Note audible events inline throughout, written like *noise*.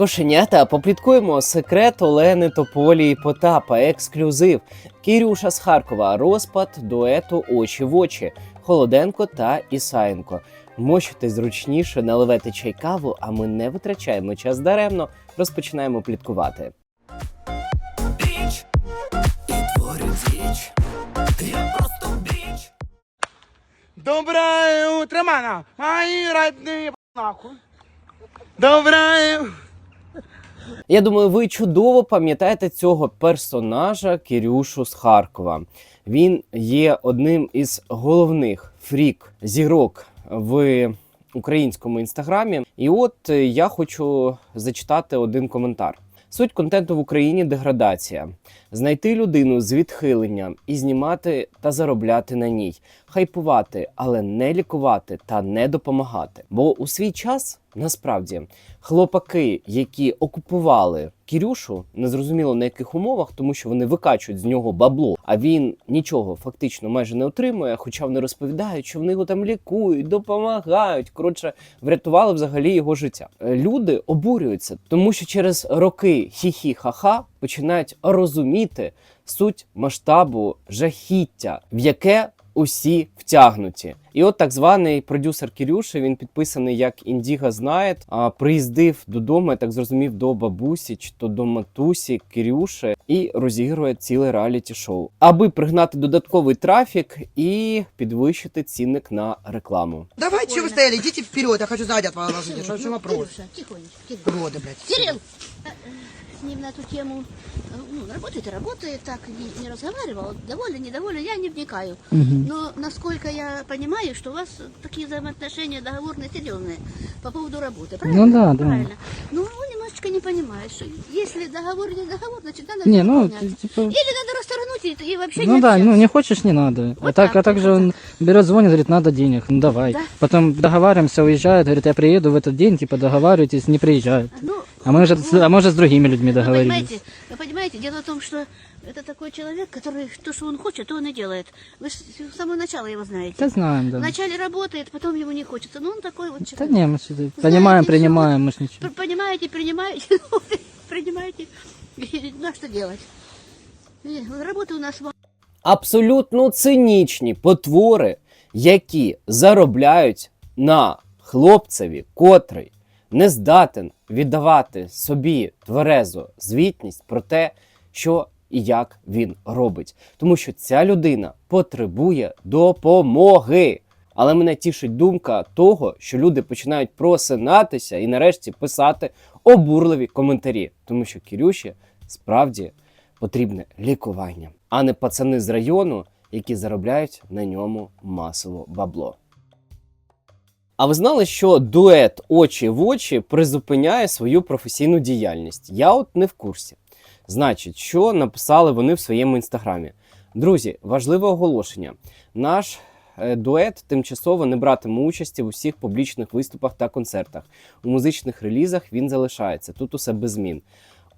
Кошенята, попліткуємо секрет Олени Тополі і Потапа, ексклюзив. Кірюша з Харкова, розпад дуету очі в очі, Холоденко та Ісаєнко. Мощуйте зручніше, наливайте чай каву, а ми не витрачаємо час даремно, розпочинаємо пліткувати. Біч і діч. Я просто біч. Доброе утро, мана! Мои родные нахуй! Доброе... Я думаю, ви чудово пам'ятаєте цього персонажа Кирюшу з Харкова. Він є одним із головних фрік зірок в українському інстаграмі. І от е, я хочу зачитати один коментар. Суть контенту в Україні деградація. Знайти людину з відхиленням і знімати та заробляти на ній, хайпувати, але не лікувати та не допомагати. Бо у свій час насправді хлопаки, які окупували Кірюшу, незрозуміло на яких умовах, тому що вони викачують з нього бабло, а він нічого фактично майже не отримує. Хоча вони розповідають, що вони його там лікують, допомагають. Коротше, врятували взагалі його життя. Е, Люди обурюються, тому що через роки хі-хі ха-ха починають розуміти суть масштабу жахіття, в яке усі втягнуті. І от так званий продюсер Кірюши, він підписаний як Індіга знає, а приїздив додому, я так зрозумів, до бабусі чи то до матусі Кірюши і розігрує ціле реаліті шоу, аби пригнати додатковий трафік і підвищити цінник на рекламу. Давай, что вы стояли, идите вперед, я хочу сзади от вас ложить. Что вопрос? Годы, блядь. Кирилл! Э, э, С ним на эту тему, э, ну, работает и работает, так не, не разговаривал. Доволен, недоволен, я не вникаю. Но насколько я понимаю, что у вас такие взаимоотношения договорные, серьезные по поводу работы. Правильно? Ну да, да. Правильно. Ну, он немножечко не понимает, что если договор не договор, значит надо Не, ну, выполнять. типа... Или надо расторгнуть и, и вообще Ну не да, ну общаться. не хочешь, не надо. а Вот так, так а также вот. он берет, звонит, говорит, надо денег, ну давай. Да. Потом договариваемся, уезжает, говорит, я приеду в этот день, типа договаривайтесь, не приезжает. Ну, А мы уже, с- а мы уже с другими людьми Вы договорились. понимаете, вы понимаете, дело в том, что это такой человек, который то, что он хочет, то он и делает. Вы ж с самого начала его знаете. Да знаем, да. Вначале работает, потом ему не хочется. Ну, он такой вот Да человек. не, мы сюда понимаем, всё. принимаем, мы ж ничего. П- Понимаете, принимаете, *laughs* ну, принимаете. *laughs* Ну, а что делать? Э, Работы у нас мало. абсолютно цинічні потвори, які заробляють на хлопцеві, котрий не здатен віддавати собі тверезу звітність про те, що і як він робить. Тому що ця людина потребує допомоги. Але мене тішить думка того, що люди починають просинатися і нарешті писати обурливі коментарі, тому що Кірюші справді потрібне лікування, а не пацани з району, які заробляють на ньому масово бабло. А ви знали, що дует очі в очі призупиняє свою професійну діяльність? Я от не в курсі. Значить, що написали вони в своєму інстаграмі? Друзі, важливе оголошення. Наш е, дует тимчасово не братиме участі в усіх публічних виступах та концертах. У музичних релізах він залишається. Тут усе без змін.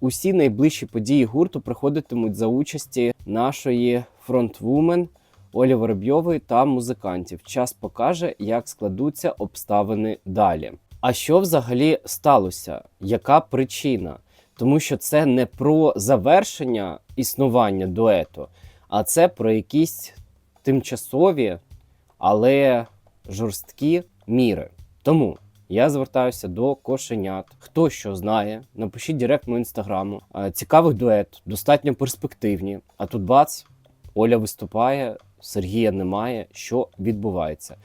Усі найближчі події гурту проходитимуть за участі нашої фронтвумен Олі Воробйової та музикантів. Час покаже, як складуться обставини далі. А що взагалі сталося? Яка причина? Тому що це не про завершення існування дуету, а це про якісь тимчасові, але жорсткі міри. Тому я звертаюся до кошенят. Хто що знає, напишіть директ мого інстаграму. Е, Цікавий дует, достатньо перспективні. А тут бац, Оля виступає, Сергія немає. Що відбувається?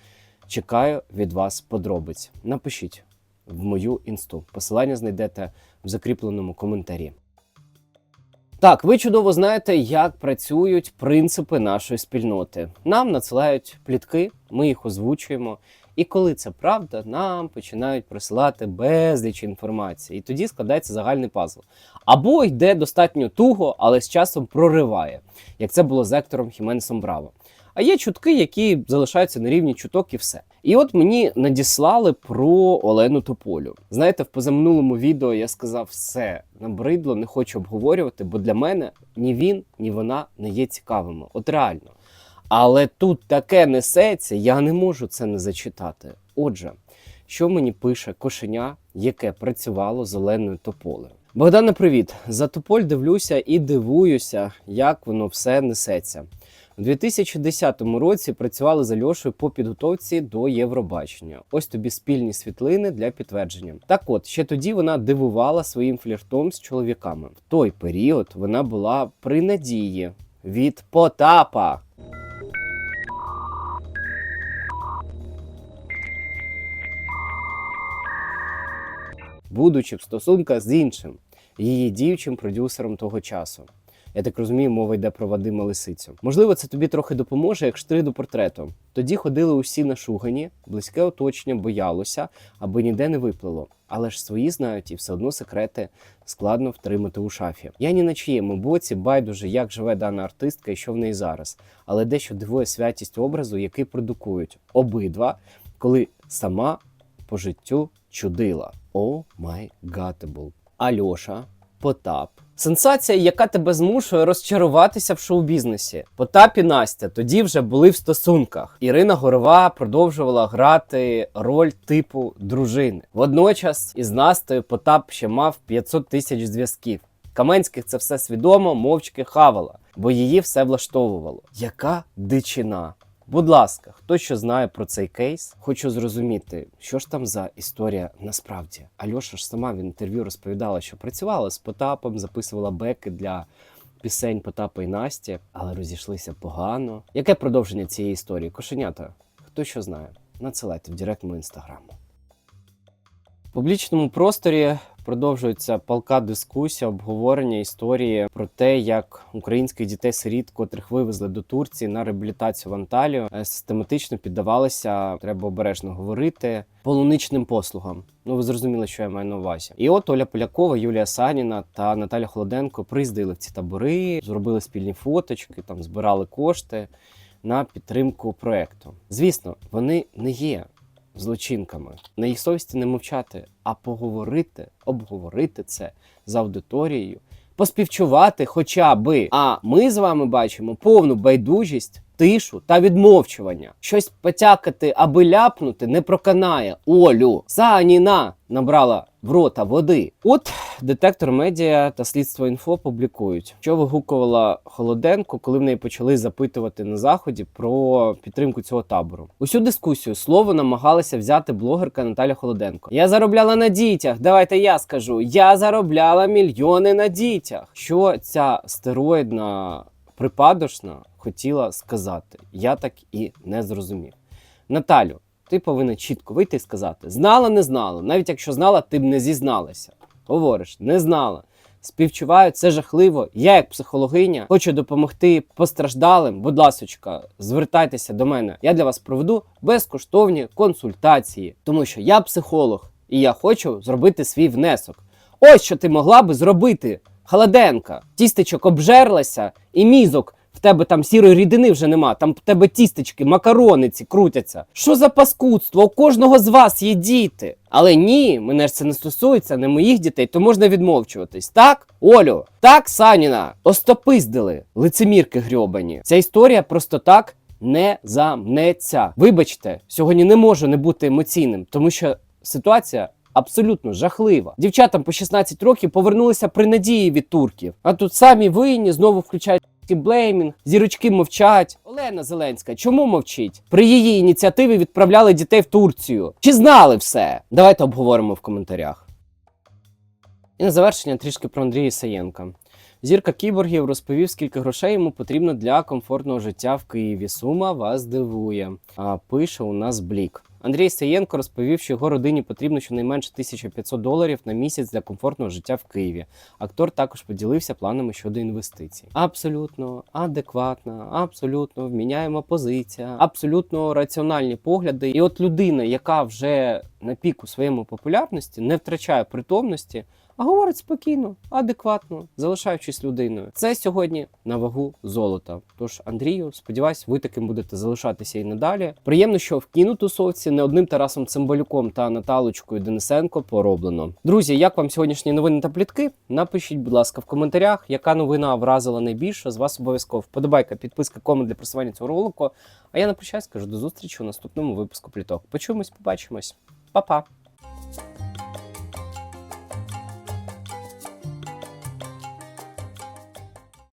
Чекаю від вас подробиць. Напишіть в мою інсту. Посилання знайдете в закріпленому коментарі. Так, ви чудово знаєте, як працюють принципи нашої спільноти. Нам надсилають плітки, ми їх озвучуємо. І коли це правда, нам починають присилати безліч інформації, і тоді складається загальний пазл. Або йде достатньо туго, але з часом прориває, як це було з Ектором Хіменесом Браво. А є чутки, які залишаються на рівні чуток і все. І от мені надіслали про Олену Тополю. Знаєте, в позаминулому відео я сказав все набридло, не хочу обговорювати, бо для мене ні він, ні вона не є цікавими. От реально. Але тут таке несеться, я не можу це не зачитати. Отже, що мені пише кошеня, яке працювало з Оленою Тополею. Богдана, привіт! За Тополь дивлюся і дивуюся, як воно все несеться. У 2010 році працювали з Альошею по підготовці до Євробачення. Ось тобі спільні світлини для підтвердження. Так от, ще тоді вона дивувала своїм фліртом з чоловіками. В той період вона була при надії від Потапа. будучи в стосунках з іншим, її діючим продюсером того часу. Я так розумію, мова йде про Вадима Лисицю. Можливо, це тобі трохи допоможе, як штри до портрету. Тоді ходили усі нашугані, близьке оточення боялося, аби ніде не виплило. Але ж свої знають і все одно секрети складно втримати у шафі. Я ні на чиєму боці байдуже, як живе дана артистка і що в неї зараз. Але дещо дивує святість образу, який продукують обидва, коли сама по життю чудила. О май гатебл. Альоша, Потап. Сенсація, яка тебе змушує розчаруватися в шоу-бізнесі. Потап і Настя тоді вже були в стосунках. Ірина Горова продовжувала грати роль типу дружини. Водночас із Настею Потап ще мав 500 тисяч зв'язків. Каменських це все свідомо, мовчки хавала, бо її все влаштовувало. Яка дичина! Будь ласка, хто що знає про цей кейс, хочу зрозуміти, що ж там за історія насправді. Альоша ж сама в інтерв'ю розповідала, що працювала з Потапом, записувала беки для пісень Потапа і Насті, але розійшлися погано. Яке продовження цієї історії? Кошенята, хто що знає, надсилайте в директ мого інстаграму. В публічному просторі продовжується палка дискусія, обговорення історії про те, як українських дітей-сиріт, котрих вивезли до Турції на реабілітацію в Анталію, е, систематично піддавалися, треба обережно говорити, полуничним послугам. Ну, ви зрозуміли, що я маю на увазі. І от Оля Полякова, Юлія Саніна та Наталя Холоденко приїздили в ці табори, зробили спільні фоточки, там збирали кошти на підтримку проекту. Звісно, вони не є злочинками. На їх совісті не мовчати, а поговорити, обговорити це з аудиторією, поспівчувати хоча би. А ми з вами бачимо повну байдужість, тишу та відмовчування. Щось потякати, аби ляпнути, не проканає. Олю Саніна набрала в рота води. От детектор медіа та слідство інфо публікують, що вигукувала Холоденко, коли в неї почали запитувати на заході про підтримку цього табору. Усю дискусію слово намагалася взяти блогерка Наталя Холоденко. Я заробляла на дітях. Давайте я скажу. Я заробляла мільйони на дітях. Що ця стероїдна припадочна хотіла сказати? Я так і не зрозумів. Наталю, ти повинна чітко вийти і сказати: знала, не знала. Навіть якщо знала, ти б не зізналася. Говориш, не знала. Співчуваю, це жахливо. Я, як психологиня, хочу допомогти постраждалим. Будь ласочка, звертайтеся до мене. Я для вас проведу безкоштовні консультації, тому що я психолог і я хочу зробити свій внесок. Ось що ти могла би зробити, Холоденка. Тістечок обжерлася і мізок. В тебе там сірої рідини вже нема, там в тебе тістечки, макарони ці крутяться. Що за паскудство? У кожного з вас є діти. Але ні, мене ж це не стосується, не моїх дітей, то можна відмовчуватись. Так, Олю, так, Саніна, остопиздили, лицемірки грьобані. Ця історія просто так не замнеться. Вибачте, сьогодні не можу не бути емоційним, тому що ситуація. Абсолютно жахлива. Дівчатам по 16 років повернулися при надії від турків. А тут самі винні знову включають блеймінг, зірочки мовчать. Олена Зеленська, чому мовчить? При її ініціативі відправляли дітей в Турцію. Чи знали все? Давайте обговоримо в коментарях. І на завершення трішки про Андрія Саєнка. Зірка кіборгів розповів, скільки грошей йому потрібно для комфортного життя в Києві. Сума вас дивує. А пише у нас Блік. Андрій Саєнко розповів, що його родині потрібно щонайменше 1500 доларів на місяць для комфортного життя в Києві. Актор також поділився планами щодо інвестицій. Абсолютно адекватна, абсолютно вміняєма позиція, абсолютно раціональні погляди. І от людина, яка вже на піку своєму популярності, не втрачає притомності. А говорить спокійно, адекватно, залишаючись людиною. Це сьогодні на вагу золота. Тож, Андрію, сподіваюсь, ви таким будете залишатися і надалі. Приємно, що в кінотусовці не одним Тарасом Цимбалюком та Наталочкою Денисенко пороблено. Друзі, як вам сьогоднішні новини та плітки? Напишіть, будь ласка, в коментарях, яка новина вразила найбільше. З вас обов'язково вподобайка, підписка, комент для просування цього ролику. А я на прощай скажу до зустрічі у наступному випуску пліток. Почуємось, побачимось. Па-па!